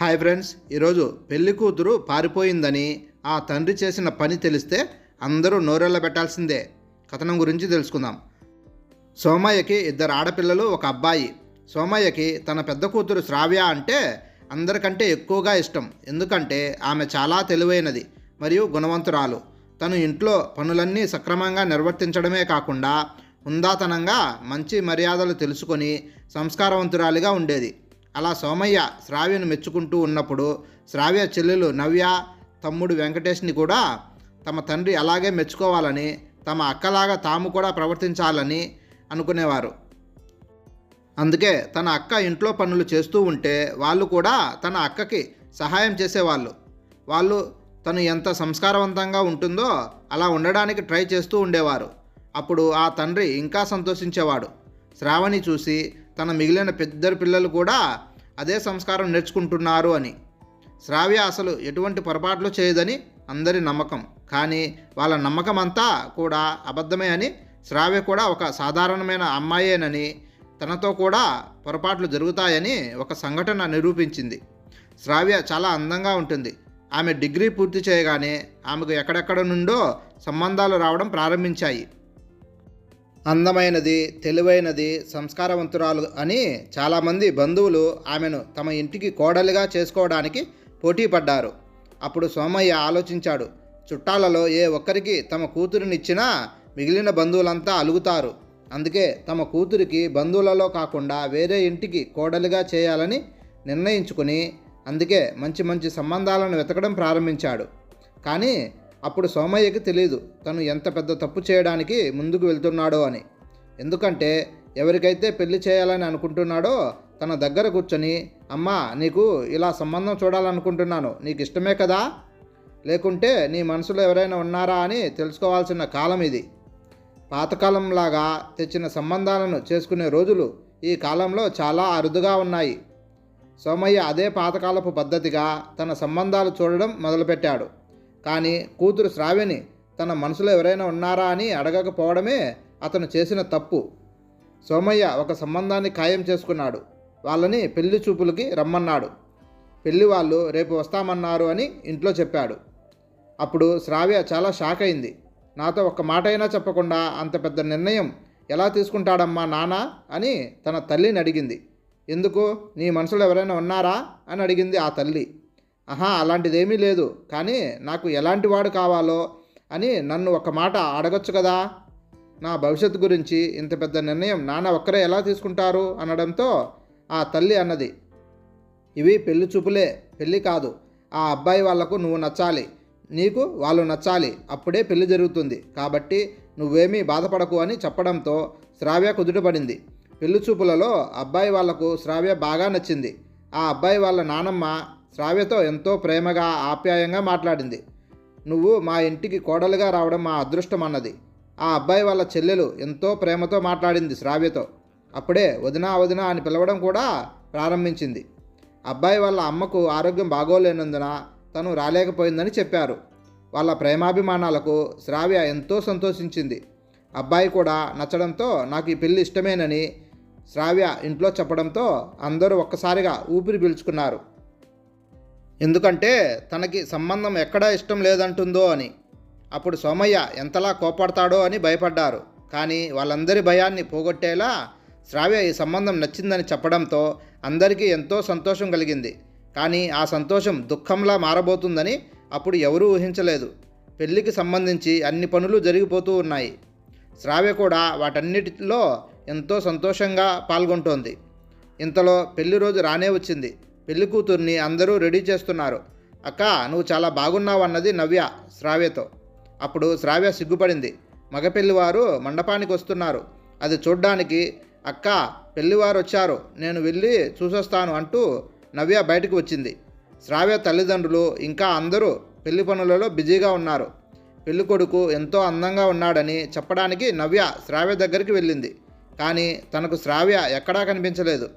Hi friends ఈరోజు పెళ్ళి కూతురు పారిపోయిందని ఆ తండ్రి చేసిన పని తెలిస్తే అందరూ నోరెళ్ళ పెట్టాల్సిందే. కథనం గురించి తెలుసుకుందాం. సోమయ్యకి ఇద్దరు ఆడపిల్లలు ఒక అబ్బాయి. సోమయ్యకి తన పెద్ద కూతురు శ్రావ్య అంటే అందరికంటే ఎక్కువగా ఇష్టం. ఎందుకంటే ఆమె చాలా తెలివైనది మరియు గుణవంతురాలు. తను ఇంట్లో పనులన్నీ సక్రమంగా నిర్వర్తించడమే కాకుండా హుందాతనంగా మంచి మర్యాదలు తెలుసుకొని సంస్కారవంతురాలిగా ఉండేది. అలా సోమయ్య శ్రావ్యను మెచ్చుకుంటూ ఉన్నప్పుడు శ్రావ్య చెల్లెలు నవ్య తమ్ముడు వెంకటేష్ని కూడా తమ తండ్రి అలాగే మెచ్చుకోవాలని తమ అక్కలాగా తాము కూడా ప్రవర్తించాలని అనుకునేవారు. అందుకే తన అక్క ఇంట్లో పనులు చేస్తూ ఉంటే వాళ్ళు కూడా తన అక్కకి సహాయం చేసేవాళ్ళు. వాళ్ళు తను ఎంత సంస్కారవంతంగా ఉంటుందో అలా ఉండడానికి ట్రై చేస్తూ ఉండేవారు. అప్పుడు ఆ తండ్రి ఇంకా సంతోషించేవాడు. శ్రావణి చూసి తన మిగిలిన పెద్దరు పిల్లలు కూడా అదే సంస్కారం నేర్చుకుంటున్నారు అని. శ్రావ్య అసలు ఎటువంటి పొరపాట్లు చేయదని అందరి నమ్మకం. కానీ వాళ్ళ నమ్మకం అంతా కూడా అబద్ధమే అని శ్రావ్య కూడా ఒక సాధారణమైన అమ్మాయేనని తనతో కూడా పొరపాట్లు జరుగుతాయని ఒక సంఘటన నిరూపించింది. శ్రావ్య చాలా అందంగా ఉంటుంది. ఆమె డిగ్రీ పూర్తి చేయగానే ఆమెకు ఎక్కడెక్కడ నుండో సంబంధాలు రావడం ప్రారంభించాయి. అందమైనది తెలివైనది సంస్కారవంతురాలు అని చాలామంది బంధువులు ఆమెను తమ ఇంటికి కోడలిగా చేసుకోవడానికి పోటీ పడ్డారు అప్పుడు సోమయ్య ఆలోచించాడు చుట్టాలలో ఏ ఒక్కరికి తమ కూతురినిచ్చినా మిగిలిన బంధువులంతా అలుగుతారు. అందుకే తమ కూతురికి బంధువులలో కాకుండా వేరే ఇంటికి కోడలిగా చేయాలని నిర్ణయించుకుని అందుకే మంచి మంచి సంబంధాలను వెతకడం ప్రారంభించాడు. కానీ అప్పుడు సోమయ్యకి తెలియదు తను ఎంత పెద్ద తప్పు చేయడానికి ముందుకు వెళ్తున్నాడో అని. ఎందుకంటే ఎవరికైతే పెళ్ళి చేయాలని అనుకుంటున్నాడో తన దగ్గర కూర్చొని అమ్మా నీకు ఇలా సంబంధం చూడాలనుకుంటున్నాను నీకు ఇష్టమే కదా? లేకుంటే నీ మనసులో ఎవరైనా ఉన్నారా అని తెలుసుకోవాల్సిన కాలం ఇది. పాతకాలంలాగా తెచ్చిన సంబంధాలను చేసుకునే రోజులు ఈ కాలంలో చాలా అరుదుగా ఉన్నాయి. సోమయ్య అదే పాతకాలపు పద్ధతిగా తన సంబంధాలు చూడడం మొదలుపెట్టాడు. కానీ కూతురు శ్రావ్యని తన మనసులో ఎవరైనా ఉన్నారా అని అడగకపోవడమే అతను చేసిన తప్పు. సోమయ్య ఒక సంబంధాన్ని ఖాయం చేసుకున్నాడు. వాళ్ళని పెళ్ళి చూపులకి రమ్మన్నాడు. పెళ్ళి వాళ్ళు రేపు వస్తామన్నారు అని ఇంట్లో చెప్పాడు. అప్పుడు శ్రావ్య చాలా షాక్ అయింది. నాతో ఒక్క మాట అయినా చెప్పకుండా అంత పెద్ద నిర్ణయం ఎలా తీసుకుంటాడమ్మా నాన్న అని తన తల్లిని అడిగింది. ఎందుకు? నీ మనసులో ఎవరైనా ఉన్నారా? అని అడిగింది ఆ తల్లి. ఆహా అలాంటిదేమీ లేదు. కానీ నాకు ఎలాంటి వాడు కావాలో అని నన్ను ఒక మాట అడగొచ్చు కదా? నా భవిష్యత్తు గురించి ఇంత పెద్ద నిర్ణయం నాన్న ఒక్కరే ఎలా తీసుకుంటారు? అనడంతో ఆ తల్లి అన్నది. ఇవి పెళ్ళి చూపులే పెళ్ళి కాదు. ఆ అబ్బాయి వాళ్ళకు నువ్వు నచ్చాలి. నీకు వాళ్ళు నచ్చాలి. అప్పుడే పెళ్ళి జరుగుతుంది. కాబట్టి నువ్వేమీ బాధపడకు అని చెప్పడంతో శ్రావ్య కుదుటపడింది. పెళ్ళి చూపులలో అబ్బాయి వాళ్ళకు శ్రావ్య బాగా నచ్చింది. ఆ అబ్బాయి వాళ్ళ నానమ్మ శ్రావ్యతో ఎంతో ప్రేమగా ఆప్యాయంగా మాట్లాడింది. నువ్వు మా ఇంటికి కోడలుగా రావడం మా అదృష్టం అన్నది. ఆ అబ్బాయి వాళ్ళ చెల్లెలు ఎంతో ప్రేమతో మాట్లాడింది శ్రావ్యతో. అప్పుడే వదినా వదినా అని పిలవడం కూడా ప్రారంభించింది. అబ్బాయి వాళ్ళ అమ్మకు ఆరోగ్యం బాగోలేనందున తను రాలేకపోయిందని చెప్పారు. వాళ్ళ ప్రేమాభిమానాలకు శ్రావ్య ఎంతో సంతోషించింది. అబ్బాయి కూడా నచ్చడంతో నాకు ఈ పెళ్ళి ఇష్టమేనని శ్రావ్య ఇంట్లో చెప్పడంతో అందరూ ఒక్కసారిగా ఊపిరి పీల్చుకున్నారు. ఎందుకంటే తనకి సంబంధం ఎక్కడా ఇష్టం లేదంటుందో అని. అప్పుడు సోమయ్య ఎంతలా కోపడతాడో అని భయపడ్డారు. కానీ వాళ్ళందరి భయాన్ని పోగొట్టేలా శ్రావ్య ఈ సంబంధం నచ్చిందని చెప్పడంతో అందరికీ ఎంతో సంతోషం కలిగింది. కానీ ఆ సంతోషం దుఃఖంలా మారబోతుందని అప్పుడు ఎవరూ ఊహించలేదు. పెళ్ళికి సంబంధించి అన్ని పనులు జరిగిపోతూ ఉన్నాయి. శ్రావ్య కూడా వాటన్నిటిలో ఎంతో సంతోషంగా పాల్గొంటోంది. ఇంతలో పెళ్ళి రోజు రానే వచ్చింది. పెళ్ళి కూతుర్ని అందరూ రెడీ చేస్తున్నారు. అక్క నువ్వు చాలా బాగున్నావన్నది నవ్య శ్రావ్యతో. అప్పుడు శ్రావ్య సిగ్గుపడింది. మగపెళ్ళివారు మండపానికి వస్తున్నారు. అది చూడ్డానికి అక్క పెళ్ళివారు వచ్చారు. నేను వెళ్ళి చూసొస్తాను అంటూ నవ్య బయటకు వచ్చింది. శ్రావ్య తల్లిదండ్రులు ఇంకా అందరూ పెళ్ళి పనులలో బిజీగా ఉన్నారు. పెళ్ళి కొడుకు ఎంతో అందంగా ఉన్నాడని చెప్పడానికి నవ్య శ్రావ్య దగ్గరికి వెళ్ళింది. కానీ తనకు శ్రావ్య ఎక్కడా కనిపించలేదు.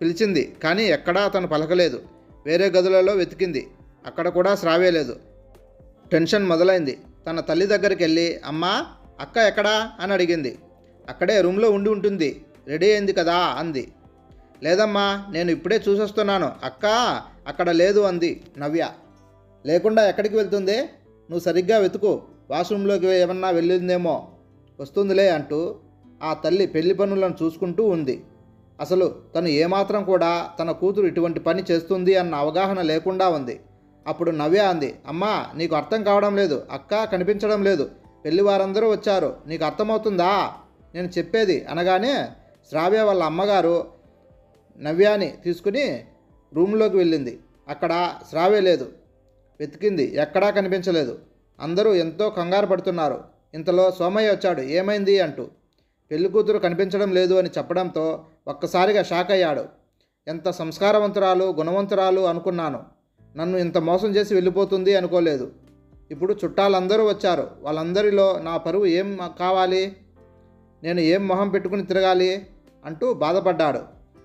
పిలిచింది కానీ ఎక్కడా తను పలకలేదు. వేరే గదులలో వెతికింది. అక్కడ కూడా స్రావే లేదు. టెన్షన్ మొదలైంది. తన తల్లి దగ్గరికి వెళ్ళి అమ్మా అక్క ఎక్కడా? అని అడిగింది. అక్కడే రూమ్లో ఉండి ఉంటుంది. రెడీ అయింది కదా? అంది. లేదమ్మా నేను ఇప్పుడే చూసొస్తున్నాను. అక్క అక్కడ లేదు అంది నవ్య. లేకుండా ఎక్కడికి వెళ్తుంది? నువ్వు సరిగ్గా వెతుకు. వాష్రూమ్లోకి ఏమన్నా వెళ్ళిందేమో. వస్తుందిలే అంటూ ఆ తల్లి పెళ్ళి పనులను చూసుకుంటూ ఉంది. అసలు తను ఏమాత్రం కూడా తన కూతురు ఇటువంటి పని చేస్తుంది అన్న అవగాహన లేకుండా ఉంది. అప్పుడు నవ్య అంది అమ్మా నీకు అర్థం కావడం లేదు అక్క కనిపించడం లేదు పెళ్ళి వారందరూ వచ్చారు నీకు అర్థమవుతుందా? నేను చెప్పేది అనగానే శ్రావ్య వాళ్ళ అమ్మగారు నవ్యాని తీసుకుని రూమ్లోకి వెళ్ళింది. అక్కడ శ్రావ్య లేదు వెతికింది ఎక్కడా కనిపించలేదు. అందరూ ఎంతో కంగారు పడుతున్నారు. ఇంతలో సోమయ్య వచ్చాడు ఏమైంది? అంటూ. పెళ్ళి కూతురు కనిపించడం లేదు అని చెప్పడంతో ఒక్కసారిగా షాక్ అయ్యాడు. ఎంత సంస్కారవంతురాలు గుణవంతురాలు అనుకున్నాను. నన్ను ఇంత మోసం చేసి వెళ్ళిపోతుంది అనుకోలేదు. ఇప్పుడు చుట్టాలందరూ వచ్చారు. వాళ్ళందరిలో నా పరువు ఏం కావాలి? నేను ఏం మొహం పెట్టుకుని తిరగాలి? అంటూ బాధపడ్డాడు.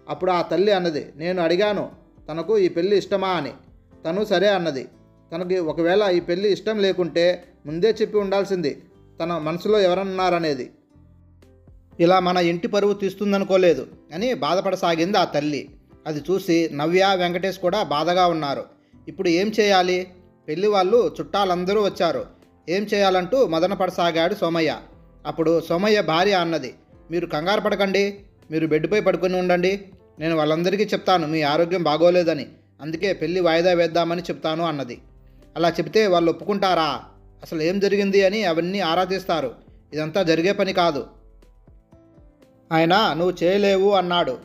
అప్పుడు ఆ తల్లి అన్నది నేను అడిగాను తనకు ఈ పెళ్ళి ఇష్టమా అని. తను సరే అన్నది తనకి ఒకవేళ ఈ పెళ్ళి ఇష్టం లేకుంటే ముందే చెప్పి ఉండాల్సింది తన మనసులో ఎవరన్నారనేది. ఇలా మన ఇంటి పరువు తీస్తుందనుకోలేదు. అని బాధపడసాగింది ఆ తల్లి. అది చూసి నవ్య వెంకటేష్ కూడా బాధగా ఉన్నారు. ఇప్పుడు ఏం చేయాలి? పెళ్ళి వాళ్ళు చుట్టాలందరూ వచ్చారు. ఏం చేయాలంటూ మదనపడసాగాడు సోమయ్య. అప్పుడు సోమయ్య భార్య అన్నది మీరు కంగారు పడకండి. మీరు బెడ్పై పడుకొని ఉండండి. నేను వాళ్ళందరికీ చెప్తాను. మీ ఆరోగ్యం బాగోలేదని. అందుకే పెళ్ళి వాయిదా వేద్దామని చెప్తాను అన్నది. అలా చెబితే వాళ్ళు ఒప్పుకుంటారా? అసలు ఏం జరిగింది అని అవన్నీ ఆరాధిస్తారు ఇదంతా జరిగే పని కాదు. ఆయన నువ్వు చేయలేవు అన్నాడు.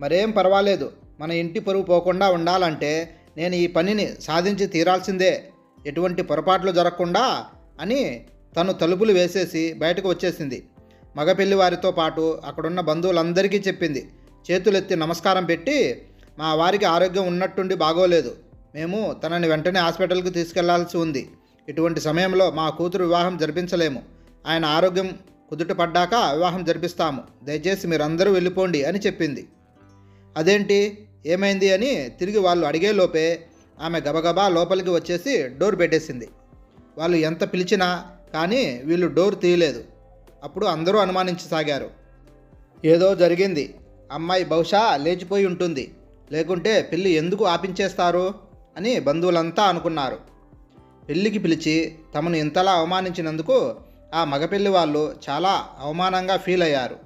మరేం పర్వాలేదు. మన ఇంటి పరువు పోకుండా ఉండాలంటే నేను ఈ పనిని సాధించి తీరాల్సిందే. ఎటువంటి పొరపాట్లు జరగకుండా అని తను తలుపులు వేసేసి బయటకు వచ్చేసింది. మగపెళ్ళి వారితో పాటు అక్కడున్న బంధువులందరికీ చెప్పింది. చేతులెత్తి నమస్కారం పెట్టి మా వారికి ఆరోగ్యం ఉన్నట్టుండి బాగోలేదు. మేము తనని వెంటనే హాస్పిటల్కి తీసుకెళ్ళాల్సి ఉంది. ఇటువంటి సమయంలో మా కూతురు వివాహం జరిపించలేము. ఆయన ఆరోగ్యం కుదుట పడ్డాక వివాహం జరిపిస్తాము. దయచేసి మీరందరూ వెళ్ళిపోండి అని చెప్పింది. అదేంటి? ఏమైంది అని తిరిగి వాళ్ళు అడిగేలోపే ఆమె గబగబా లోపలికి వచ్చేసి డోర్ పెట్టేసింది. వాళ్ళు ఎంత పిలిచినా కానీ వీళ్ళు డోర్ తీయలేదు. అప్పుడు అందరూ అనుమానించసాగారు. ఏదో జరిగింది. అమ్మాయి బహుశా లేచిపోయి ఉంటుంది. లేకుంటే పెళ్ళి ఎందుకు ఆపించేస్తారు? అని బంధువులంతా అనుకున్నారు. పెళ్ళికి పిలిచి తమను ఇంతలా అవమానించినందుకు ఆ మగపెళ్ళి వాళ్ళు చాలా అవమానంగా ఫీల్ అయ్యారు.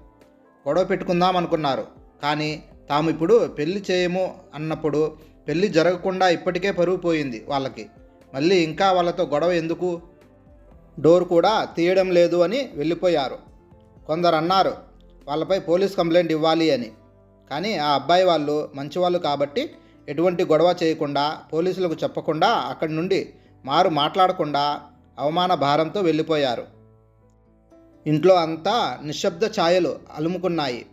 గొడవ పెట్టుకుందాం అనుకున్నారు. కానీ తాము ఇప్పుడు పెళ్ళి చేయము అన్నప్పుడు పెళ్ళి జరగకుండా ఇప్పటికే పరువు పోయింది వాళ్ళకి. మళ్ళీ ఇంకా వాళ్ళతో గొడవ ఎందుకు? డోర్ కూడా తీయడం లేదు అని వెళ్ళిపోయారు. కొందరు అన్నారు వాళ్ళపై పోలీస్ కంప్లైంట్ ఇవ్వాలి అని. కానీ ఆ అబ్బాయి వాళ్ళు మంచివాళ్ళు కాబట్టి ఎటువంటి గొడవ చేయకుండా పోలీసులకు చెప్పకుండా అక్కడి నుండి మారు మాట్లాడకుండా అవమాన భారంతో వెళ్ళిపోయారు. ఇంట్లో అంతా నిశ్శబ్ద ఛాయలు అలుముకున్నాయి.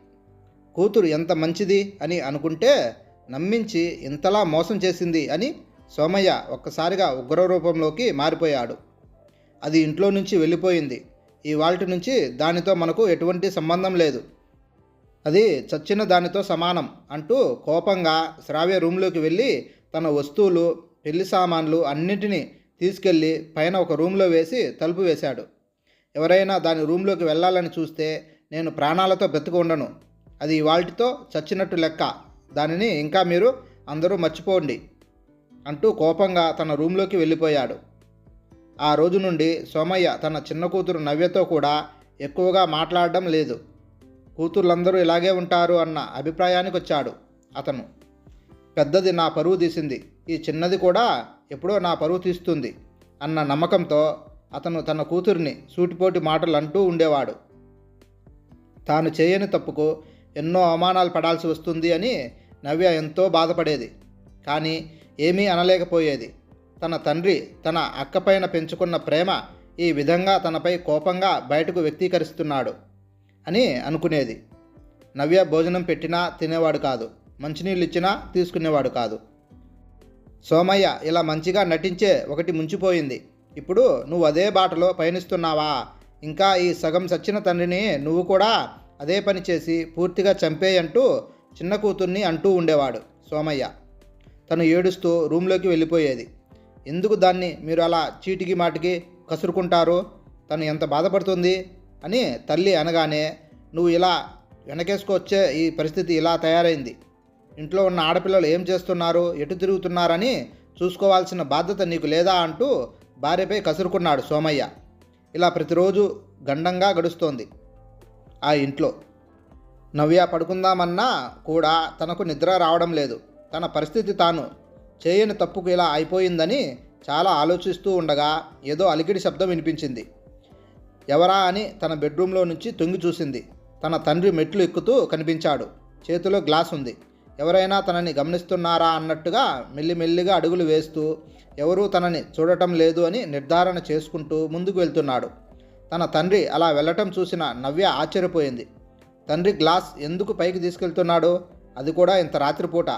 కూతురు ఎంత మంచిది అని అనుకుంటే నమ్మించి ఇంతలా మోసం చేసింది అని సోమయ్య ఒక్కసారిగా ఉగ్ర రూపంలోకి మారిపోయాడు. అది ఇంట్లో నుంచి వెళ్ళిపోయింది. ఈ వాల్టి నుంచి దానితో మనకు ఎటువంటి సంబంధం లేదు. అది చచ్చిన దానితో సమానం అంటూ కోపంగా శ్రావ్య రూమ్లోకి వెళ్ళి తన వస్తువులు పెళ్ళి సామాన్లు అన్నింటినీ తీసుకెళ్ళి పైన ఒక రూమ్లో వేసి తలుపు వేశాడు. ఎవరైనా దాని రూమ్లోకి వెళ్ళాలని చూస్తే నేను ప్రాణాలతో బ్రతుకు ఉండను. అది ఇవాల్టితో చచ్చినట్టు లెక్క. దానిని ఇంకా మీరు అందరూ మర్చిపోండి అంటూ కోపంగా తన రూమ్లోకి వెళ్ళిపోయాడు. ఆ రోజు నుండి సోమయ్య తన చిన్న కూతురు నవ్యతో కూడా ఎక్కువగా మాట్లాడడం లేదు. కూతుర్లందరూ ఇలాగే ఉంటారు అన్న అభిప్రాయానికి వచ్చాడు అతను. పెద్దది నా పరువు తీసింది. ఈ చిన్నది కూడా ఎప్పుడో నా పరువు తీస్తుంది అన్న నమ్మకంతో అతను తన కూతురిని సూటిపోటి మాటలు అంటూ ఉండేవాడు. తాను చేయని తప్పుకు ఎన్నో అవమానాలు పడాల్సి వస్తుంది అని నవ్య ఎంతో బాధపడేది. కానీ ఏమీ అనలేకపోయేది. తన తండ్రి తన అక్కపైన పెంచుకున్న ప్రేమ ఈ విధంగా తనపై కోపంగా బయటకు వ్యక్తీకరిస్తున్నాడు అని అనుకునేది. నవ్య భోజనం పెట్టినా తినేవాడు కాదు. మంచినీళ్ళు ఇచ్చినా తీసుకునేవాడు కాదు. సోమయ్య ఇలా మంచిగా నటించే ఒకటి ముంచిపోయింది. ఇప్పుడు నువ్వు అదే బాటలో పయనిస్తున్నావా? ఇంకా ఈ సగం సచ్చిన తండ్రిని నువ్వు కూడా అదే పని చేసి పూర్తిగా చంపేయంటూ చిన్న కూతుర్ని అంటూ ఉండేవాడు సోమయ్య. తను ఏడుస్తూ రూమ్లోకి వెళ్ళిపోయేది. ఎందుకు దాన్ని మీరు అలా చీటికి మాటికి కసురుకుంటారు? తను ఎంత బాధపడుతుంది? అని తల్లి అనగానే నువ్వు ఇలా వెనకేసుకొచ్చే ఈ పరిస్థితి ఇలా తయారైంది. ఇంట్లో ఉన్న ఆడపిల్లలు ఏం చేస్తున్నారు? ఎటు తిరుగుతున్నారని చూసుకోవాల్సిన బాధ్యత నీకు లేదా? అంటూ భార్యపై కసురుకున్నాడు సోమయ్య. ఇలా ప్రతిరోజు గండంగా గడుస్తోంది ఆ ఇంట్లో. నవ్య పడుకుందామన్నా కూడా తనకు నిద్ర రావడం లేదు. తన పరిస్థితి తాను చేయని తప్పుకు ఇలా అయిపోయిందని చాలా ఆలోచిస్తూ ఉండగా ఏదో అలికిడి శబ్దం వినిపించింది. ఎవరా అని తన బెడ్రూమ్లో నుంచి తొంగి చూసింది. తన తండ్రి మెట్లు ఎక్కుతూ కనిపించాడు. చేతిలో గ్లాస్ ఉంది ఎవరైనా తనని గమనిస్తున్నారా అన్నట్టుగా మెల్లిమెల్లిగా అడుగులు వేస్తూ ఎవరూ తనని చూడటం లేదు అని నిర్ధారణ చేసుకుంటూ ముందుకు వెళ్తున్నాడు. తన తండ్రి అలా వెళ్ళటం చూసిన నవ్య ఆశ్చర్యపోయింది. తండ్రి గ్లాస్ ఎందుకు పైకి తీసుకెళ్తున్నాడు? అది కూడా ఇంత రాత్రిపూట.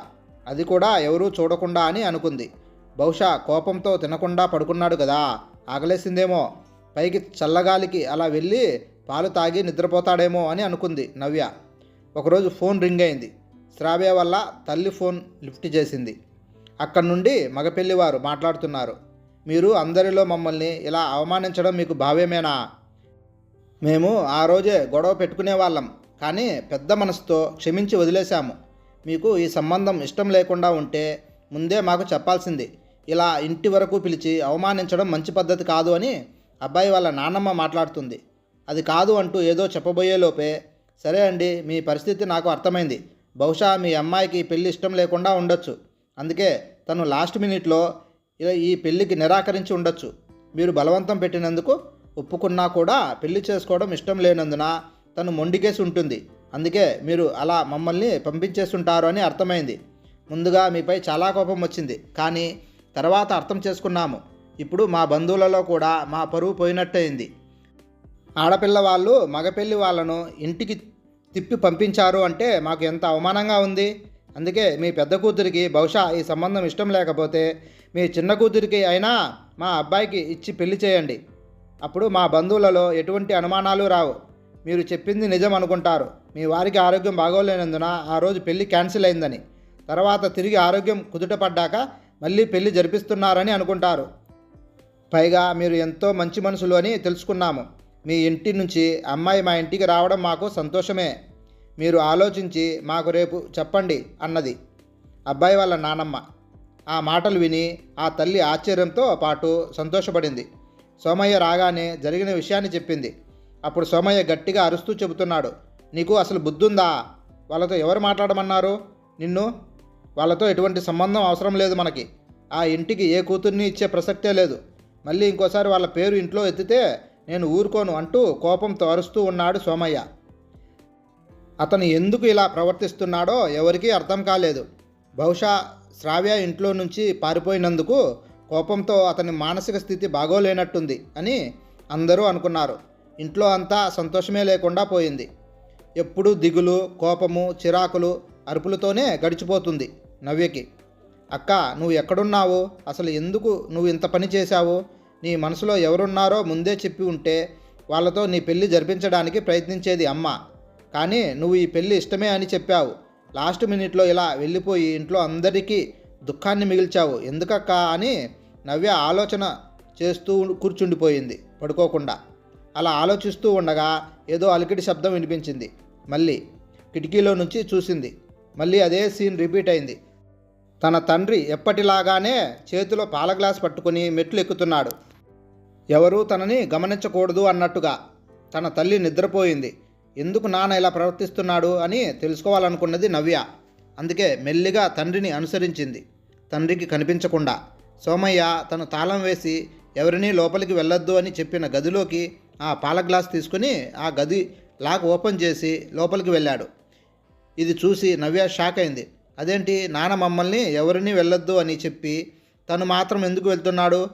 అది కూడా ఎవరూ చూడకుండా అని అనుకుంది. బహుశా కోపంతో తినకుండా పడుకున్నాడు కదా. ఆగలేసిందేమో పైకి చల్లగాలికి అలా వెళ్ళి పాలు తాగి నిద్రపోతాడేమో అని అనుకుంది నవ్య. ఒకరోజు ఫోన్ రింగ్ అయింది. శ్రావ్య వల్ల తల్లి ఫోన్ లిఫ్ట్ చేసింది. అక్కడి నుండి మగపెళ్ళివారు మాట్లాడుతున్నారు. మీరు అందరిలో మమ్మల్ని ఇలా అవమానించడం మీకు భావ్యమేనా? మేము ఆ రోజే గొడవ పెట్టుకునే వాళ్ళం కానీ పెద్ద మనసుతో క్షమించి వదిలేశాము. మీకు ఈ సంబంధం ఇష్టం లేకుండా ఉంటే ముందే మాకు చెప్పాల్సింది. ఇలా ఇంటి వరకు పిలిచి అవమానించడం మంచి పద్ధతి కాదు అని అబ్బాయి వాళ్ళ నాన్నమ్మ మాట్లాడుతుంది. అది కాదు అంటూ ఏదో చెప్పబోయేలోపే సరే అండి మీ పరిస్థితి నాకు అర్థమైంది. బహుశా మీ అమ్మాయికి పెళ్ళి ఇష్టం లేకుండా ఉండొచ్చు. అందుకే తను లాస్ట్ మినిట్లో ఇలా ఈ పెళ్ళికి నిరాకరించి ఉండొచ్చు. మీరు బలవంతం పెట్టినందుకు ఒప్పుకున్నా కూడా పెళ్ళి చేసుకోవడం ఇష్టం లేనందున తను మొండికేసి ఉంటుంది. అందుకే మీరు అలా మమ్మల్ని పంపించేస్తుంటారు అని అర్థమైంది. ముందుగా మీపై చాలా కోపం వచ్చింది. కానీ తర్వాత అర్థం చేసుకున్నాము. ఇప్పుడు మా బంధువులలో కూడా మా పరువు పోయినట్టయింది. ఆడపిల్ల వాళ్ళు మగపెళ్ళి వాళ్ళను ఇంటికి తిప్పి పంపించారు అంటే మాకు ఎంత అవమానంగా ఉంది? అందుకే మీ పెద్ద కూతురికి బహుశా ఈ సంబంధం ఇష్టం లేకపోతే మీ చిన్న కూతురికి అయినా మా అబ్బాయికి ఇచ్చి పెళ్ళి చేయండి. అప్పుడు మా బంధువులలో ఎటువంటి అనుమానాలు రావు. మీరు చెప్పింది నిజం అనుకుంటారు. మీ వారికి ఆరోగ్యం బాగోలేనందున ఆ రోజు పెళ్ళి క్యాన్సిల్ అయిందని. తర్వాత తిరిగి ఆరోగ్యం కుదుటపడ్డాక మళ్ళీ పెళ్ళి జరిపిస్తున్నారని అనుకుంటారు. పైగా మీరు ఎంతో మంచి మనుషులు అని తెలుసుకున్నాము. మీ ఇంటి నుంచి అమ్మాయి మా ఇంటికి రావడం మాకు సంతోషమే. మీరు ఆలోచించి మాకు రేపు చెప్పండి అన్నది. అబ్బాయి వాళ్ళ నానమ్మ. ఆ మాటలు విని ఆ తల్లి ఆశ్చర్యంతో పాటు సంతోషపడింది. సోమయ్య రాగానే జరిగిన విషయాన్ని చెప్పింది. అప్పుడు సోమయ్య గట్టిగా అరుస్తూ చెబుతున్నాడు నీకు అసలు బుద్ధుందా? వాళ్ళతో ఎవరు మాట్లాడమన్నారు? నిన్ను? వాళ్ళతో ఎటువంటి సంబంధం అవసరం లేదు మనకి. ఆ ఇంటికి ఏ కూతుర్ని ఇచ్చే ప్రసక్తే లేదు. మళ్ళీ ఇంకోసారి వాళ్ళ పేరు ఇంట్లో ఎత్తితే నేను ఊరుకోను అంటూ కోపంతో అరుస్తూ ఉన్నాడు సోమయ్య. అతను ఎందుకు ఇలా ప్రవర్తిస్తున్నాడో ఎవరికీ అర్థం కాలేదు. బహుశా శ్రావ్య ఇంట్లో నుంచి పారిపోయినందుకు కోపంతో అతని మానసిక స్థితి బాగోలేనట్టుంది అని అందరూ అనుకున్నారు. ఇంట్లో అంతా సంతోషమే లేకుండా పోయింది. ఎప్పుడూ దిగులు కోపము చిరాకులు అరుపులతోనే గడిచిపోతుంది నవ్యకి. అక్క నువ్వు ఎక్కడున్నావు? అసలు ఎందుకు నువ్వు ఇంత పని చేశావు? నీ మనసులో ఎవరున్నారో ముందే చెప్పి ఉంటే వాళ్ళతో నీ పెళ్ళి జరిపించడానికి ప్రయత్నించేది అమ్మ. కానీ నువ్వు ఈ పెళ్ళి ఇష్టమే అని చెప్పావు. లాస్ట్ మినిట్లో ఇలా వెళ్ళిపోయి ఇంట్లో అందరికీ దుఃఖాన్ని మిగిల్చావు. ఎందుకక్క అని నవ్య ఆలోచన చేస్తూ కూర్చుండిపోయింది పడుకోకుండా. అలా ఆలోచిస్తూ ఉండగా ఏదో అలికిడి శబ్దం వినిపించింది. మళ్ళీ కిటికీలో నుంచి చూసింది. మళ్ళీ అదే సీన్ రిపీట్ అయింది. తన తండ్రి ఎప్పటిలాగానే చేతిలో పాల గ్లాస్ పట్టుకుని మెట్లు ఎక్కుతున్నాడు. ఎవరూ తనని గమనించకూడదు అన్నట్టుగా తన తల్లి నిద్రపోయింది. ఎందుకు నాన్న ఇలా ప్రవర్తిస్తున్నాడు అని తెలుసుకోవాలనుకున్నది నవ్య. అందుకే మెల్లిగా తండ్రిని అనుసరించింది. తండ్రికి కనిపించకుండా సోమయ్య తను తాళం వేసి ఎవరినీ లోపలికి వెళ్ళొద్దు అని చెప్పిన గదిలోకి ఆ పాల గ్లాస్ తీసుకుని ఆ గది లాక్ ఓపెన్ చేసి లోపలికి వెళ్ళాడు. ఇది చూసి నవ్య షాక్ అయింది. అదేంటి నాన్న మమ్మల్ని ఎవరిని వెళ్ళొద్దు అని చెప్పి తను మాత్రం ఎందుకు వెళ్తున్నాడు?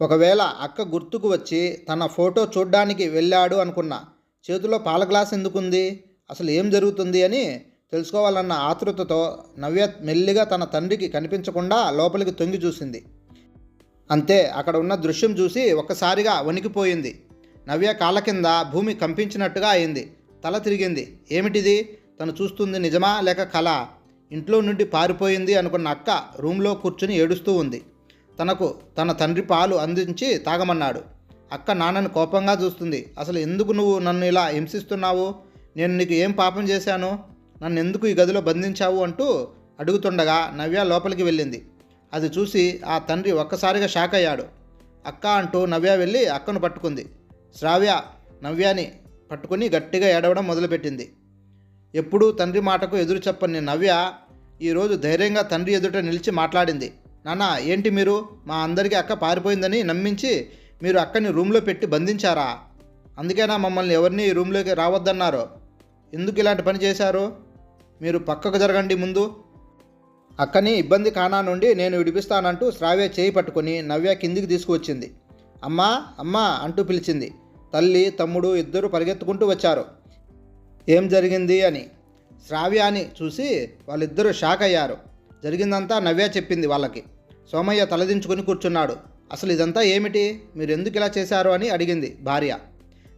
ఒకవేళ అక్క గుర్తుకు వచ్చి తన ఫోటో చూడ్డానికి వెళ్ళాడు అనుకున్నా చేతిలో పాల గ్లాస్ ఎందుకుంది? అసలు ఏం జరుగుతుంది అని తెలుసుకోవాలన్న ఆతృతతో నవ్య మెల్లిగా తన తండ్రికి కనిపించకుండా లోపలికి తొంగి చూసింది. అంతే అక్కడ ఉన్న దృశ్యం చూసి ఒక్కసారిగా వణికిపోయింది. నవ్య కాళ్ళ కింద భూమి కంపించినట్టుగా అయింది. తల తిరిగింది. ఏమిటిది? తను చూస్తుంది నిజమా లేక కళ ఇంట్లో నుండి పారిపోయింది అనుకున్న అక్క రూమ్లో కూర్చుని ఏడుస్తూ ఉంది. తనకు తన తండ్రి పాలు అందించి తాగమన్నాడు. అక్క నాన్నని కోపంగా చూస్తుంది. అసలు ఎందుకు నువ్వు నన్ను ఇలా హింసిస్తున్నావు? నేను నీకు ఏం పాపం చేశాను? నన్ను ఎందుకు ఈ గదిలో బంధించావు అంటూ అడుగుతుండగా నవ్య లోపలికి వెళ్ళింది. అది చూసి ఆ తండ్రి ఒక్కసారిగా షాక్ అయ్యాడు. అక్క అంటూ నవ్య వెళ్ళి అక్కను పట్టుకుంది. శ్రావ్య నవ్యాని పట్టుకుని గట్టిగా ఏడవడం మొదలుపెట్టింది. ఎప్పుడూ తండ్రి మాటకు ఎదురు చెప్పని నవ్య ఈరోజు ధైర్యంగా తండ్రి ఎదుట నిలిచి మాట్లాడింది. నాన్న ఏంటి మీరు? మా అందరికీ అక్క పారిపోయిందని నమ్మించి మీరు అక్కని రూమ్లో పెట్టి బంధించారా? అందుకేనా మమ్మల్ని ఎవరిని ఈ రూమ్లోకి రావద్దన్నారు? ఎందుకు ఇలాంటి పని చేశారు? మీరు పక్కకు జరగండి ముందు. అక్కని ఇబ్బంది కానా నుండి నేను విడిపిస్తానంటూ శ్రావ్య చేయి పట్టుకుని నవ్య కిందికి తీసుకువచ్చింది. అమ్మా అమ్మా అంటూ పిలిచింది. తల్లి తమ్ముడు ఇద్దరు పరిగెత్తుకుంటూ వచ్చారు. ఏం జరిగింది అని. శ్రావ్య అని చూసి వాళ్ళిద్దరూ షాక్ అయ్యారు. జరిగిందంతా నవ్య చెప్పింది వాళ్ళకి. సోమయ్య తలదించుకొని కూర్చున్నాడు. అసలు ఇదంతా ఏమిటి? మీరు ఎందుకు ఇలా చేశారు అని అడిగింది భార్య.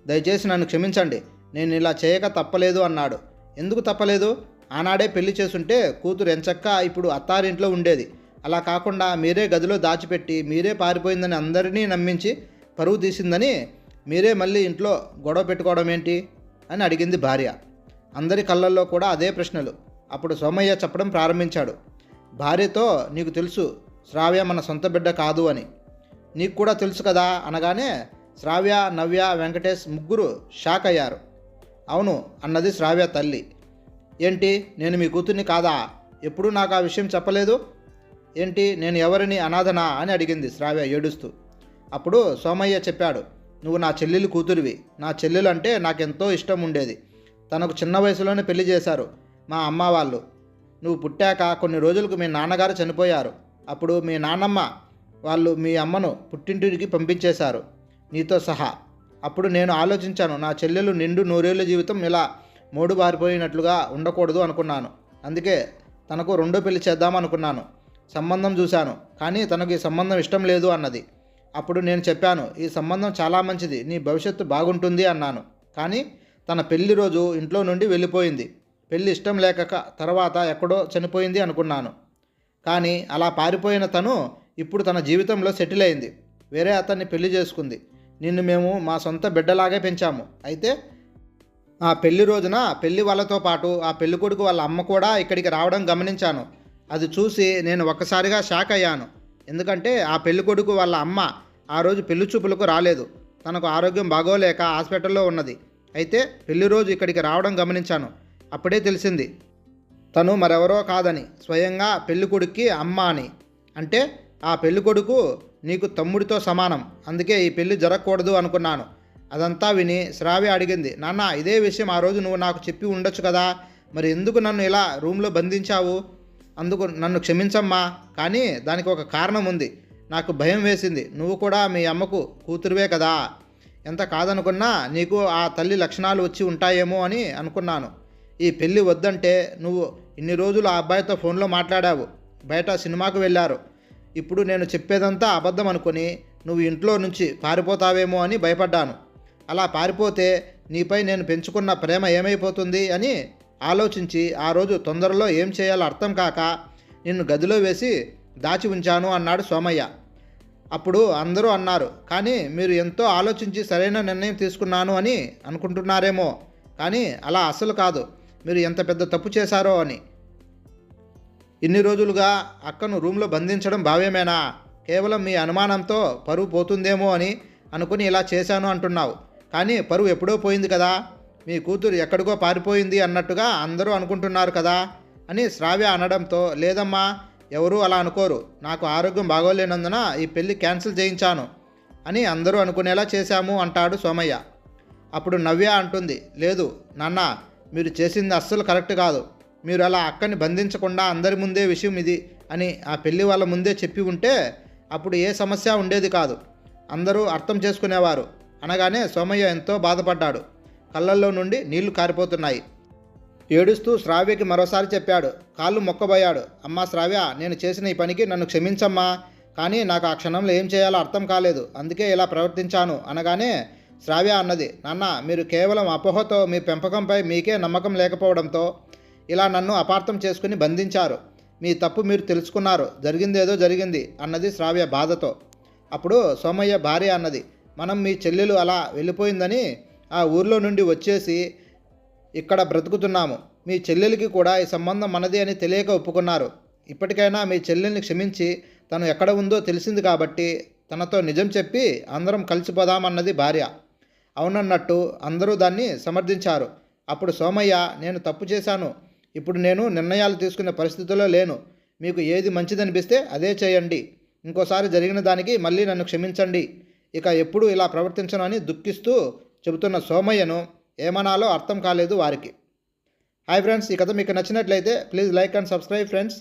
దయచేసి నన్ను క్షమించండి. నేను ఇలా చేయక తప్పలేదు అన్నాడు. ఎందుకు తప్పలేదు? ఆనాడే పెళ్ళి చేసుంటే కూతురు ఎంచక్క ఇప్పుడు అత్తారింట్లో ఉండేది. అలా కాకుండా మీరే గదిలో దాచిపెట్టి మీరే పారిపోయిందని అందరినీ నమ్మించి పరువు తీసిందని మీరే మళ్ళీ ఇంట్లో గొడవ పెట్టుకోవడం ఏంటి? అని అడిగింది భార్య. అందరి కళ్ళల్లో కూడా అదే ప్రశ్నలు. అప్పుడు సోమయ్య చెప్పడం ప్రారంభించాడు. భార్యతో నీకు తెలుసు శ్రావ్య మన సొంత బిడ్డ కాదు అని. నీకు కూడా తెలుసు కదా అనగానే శ్రావ్య నవ్య వెంకటేష్ ముగ్గురు షాక్ అయ్యారు. అవును అన్నది శ్రావ్య తల్లి. ఏంటి నేను మీ కూతుర్ని కాదా? ఎప్పుడూ నాకు ఆ విషయం చెప్పలేదు? ఏంటి నేను ఎవరిని అనాథనా అని అడిగింది శ్రావ్య ఏడుస్తూ. అప్పుడు సోమయ్య చెప్పాడు నువ్వు నా చెల్లెలు కూతురివి. నా చెల్లెలు అంటే నాకెంతో ఇష్టం ఉండేది. తనకు చిన్న వయసులోనే పెళ్ళి చేశారు మా అమ్మ వాళ్ళు. నువ్వు పుట్టాక కొన్ని రోజులకు మీ నాన్నగారు చనిపోయారు. అప్పుడు మీ నాన్నమ్మ వాళ్ళు మీ అమ్మను పుట్టింటికి పంపించేశారు. నీతో సహా. అప్పుడు నేను ఆలోచించాను నా చెల్లెలు నిండు నూరేళ్ళ జీవితం ఇలా మూడు బారిపోయినట్లుగా ఉండకూడదు అనుకున్నాను. అందుకే తనకు రెండో పెళ్ళి చేద్దాం అనుకున్నాను. సంబంధం చూశాను కానీ తనకు ఈ సంబంధం ఇష్టం లేదు అన్నది. అప్పుడు నేను చెప్పాను ఈ సంబంధం చాలా మంచిది నీ భవిష్యత్తు బాగుంటుంది అన్నాను. కానీ తన పెళ్ళి రోజు ఇంట్లో నుండి వెళ్ళిపోయింది. పెళ్ళి ఇష్టం లేక తర్వాత ఎక్కడో చనిపోయింది అనుకున్నాను. కానీ అలా పారిపోయిన తను ఇప్పుడు తన జీవితంలో సెటిల్ అయింది. వేరే అతన్ని పెళ్ళి చేసుకుంది. నిన్ను మేము మా సొంత బిడ్డలాగే పెంచాము. అయితే ఆ పెళ్ళి రోజున పెళ్ళి వాళ్ళతో పాటు ఆ పెళ్ళి కొడుకు వాళ్ళ అమ్మ కూడా ఇక్కడికి రావడం గమనించాను. అది చూసి నేను ఒక్కసారిగా షాక్ అయ్యాను. ఎందుకంటే ఆ పెళ్ళి కొడుకు వాళ్ళ అమ్మ ఆ రోజు పెళ్ళి చూపులకు రాలేదు. తనకు ఆరోగ్యం బాగోలేక హాస్పిటల్లో ఉన్నది. అయితే పెళ్ళి రోజు ఇక్కడికి రావడం గమనించాను. అప్పుడే తెలిసింది తను మరెవరో కాదని స్వయంగా పెళ్ళి కొడుక్కి అమ్మ అని. అంటే ఆ పెళ్ళికొడుకు నీకు తమ్ముడితో సమానం. అందుకే ఈ పెళ్ళి జరగకూడదు అనుకున్నాను. అదంతా విని శ్రావ్య అడిగింది నాన్న ఇదే విషయం ఆ రోజు నువ్వు నాకు చెప్పి ఉండొచ్చు కదా? మరి ఎందుకు నన్ను ఇలా రూమ్లో బంధించావు? అందుకు నన్ను క్షమించమ్మా కానీ దానికి ఒక కారణం ఉంది. నాకు భయం వేసింది. నువ్వు కూడా మీ అమ్మకు కూతురువే కదా. ఎంత కాదనుకున్నా నీకు ఆ తల్లి లక్షణాలు వచ్చి ఉంటాయేమో అని అనుకున్నాను. ఈ పెళ్ళి వద్దంటే నువ్వు ఇన్ని రోజులు ఆ అబ్బాయితో ఫోన్లో మాట్లాడావు. బయట సినిమాకు వెళ్ళారు. ఇప్పుడు నేను చెప్పేదంతా అబద్ధం అనుకుని నువ్వు ఇంట్లో నుంచి పారిపోతావేమో అని భయపడ్డాను. అలా పారిపోతే నీపై నేను పెంచుకున్న ప్రేమ ఏమైపోతుంది అని ఆలోచించి ఆ రోజు తొందరలో ఏం చేయాలో అర్థం కాక నిన్ను గదిలో వేసి దాచి ఉంచాను అన్నాడు సోమయ్య. అప్పుడు అందరూ అన్నారు కానీ మీరు ఎంతో ఆలోచించి సరైన నిర్ణయం తీసుకున్నాను అని అనుకుంటున్నారేమో. కానీ అలా అస్సలు కాదు. మీరు ఎంత పెద్ద తప్పు చేశారో అని. ఇన్ని రోజులుగా అక్కను రూమ్లో బంధించడం భావ్యమేనా? కేవలం మీ అనుమానంతో పరువు పోతుందేమో అని అనుకుని ఇలా చేశాను అంటున్నావు. కానీ పరువు ఎప్పుడో పోయింది కదా. మీ కూతురు ఎక్కడికో పారిపోయింది అన్నట్టుగా అందరూ అనుకుంటున్నారు కదా అని శ్రావ్య అనడంతో లేదమ్మా ఎవరూ అలా అనుకోరు. నాకు ఆరోగ్యం బాగోలేనందున ఈ పెళ్ళి క్యాన్సిల్ చేయించాను అని అందరూ అనుకునేలా చేశాము అంటాడు సోమయ్య. అప్పుడు నవ్య అంటుంది లేదు నాన్న మీరు చేసింది అస్సలు కరెక్ట్ కాదు. మీరు అలా అక్కని బంధించకుండా అందరి ముందే విషయం ఇది అని ఆ పెళ్ళి వాళ్ళ ముందే చెప్పి ఉంటే అప్పుడు ఏ సమస్య ఉండేది కాదు. అందరూ అర్థం చేసుకునేవారు. అనగానే సోమయ్య ఎంతో బాధపడ్డాడు. కళ్ళల్లో నుండి నీళ్ళు కారిపోతున్నాయి. ఏడుస్తూ శ్రావ్యకి మరోసారి చెప్పాడు. కాళ్ళు మొక్కబోయాడు. అమ్మా శ్రావ్య నేను చేసిన ఈ పనికి నన్ను క్షమించమ్మా. కానీ నాకు ఆ క్షణంలో ఏం చేయాలో అర్థం కాలేదు. అందుకే ఇలా ప్రవర్తించాను. అనగానే శ్రావ్య అన్నది. నాన్న మీరు కేవలం అపోహతో మీ పెంపకంపై మీకే నమ్మకం లేకపోవడంతో ఇలా నన్ను అపార్థం చేసుకుని బంధించారు. మీ తప్పు మీరు తెలుసుకున్నారు. జరిగిందేదో జరిగింది అన్నది శ్రావ్య బాధతో. అప్పుడు సోమయ్య భార్య అన్నది మనం మీ చెల్లెలు అలా వెళ్ళిపోయిందని ఆ ఊర్లో నుండి వచ్చేసి ఇక్కడ బ్రతుకుతున్నాము. మీ చెల్లెలికి కూడా ఈ సంబంధం మనది అని తెలియక ఒప్పుకున్నారు. ఇప్పటికైనా మీ చెల్లెల్ని క్షమించి తను ఎక్కడ ఉందో తెలిసింది కాబట్టి తనతో నిజం చెప్పి అందరం కలిసిపోదామన్నది భార్య. అవునన్నట్టు అందరూ దాన్ని సమర్థించారు. అప్పుడు సోమయ్య నేను తప్పు చేశాను. ఇప్పుడు నేను నిర్ణయాలు తీసుకునే పరిస్థితిలో లేను. మీకు ఏది మంచిదనిపిస్తే అదే చేయండి. ఇంకోసారి జరిగిన దానికి మళ్ళీ నన్ను క్షమించండి. ఇక ఎప్పుడు ఇలా ప్రవర్తించను అని దుఃఖిస్తూ చెబుతున్న సోమయ్యను ఏమనాలో అర్థం కాలేదు వారికి. హాయ్ ఫ్రెండ్స్ ఈ కథ మీకు నచ్చినట్లయితే please like and subscribe friends.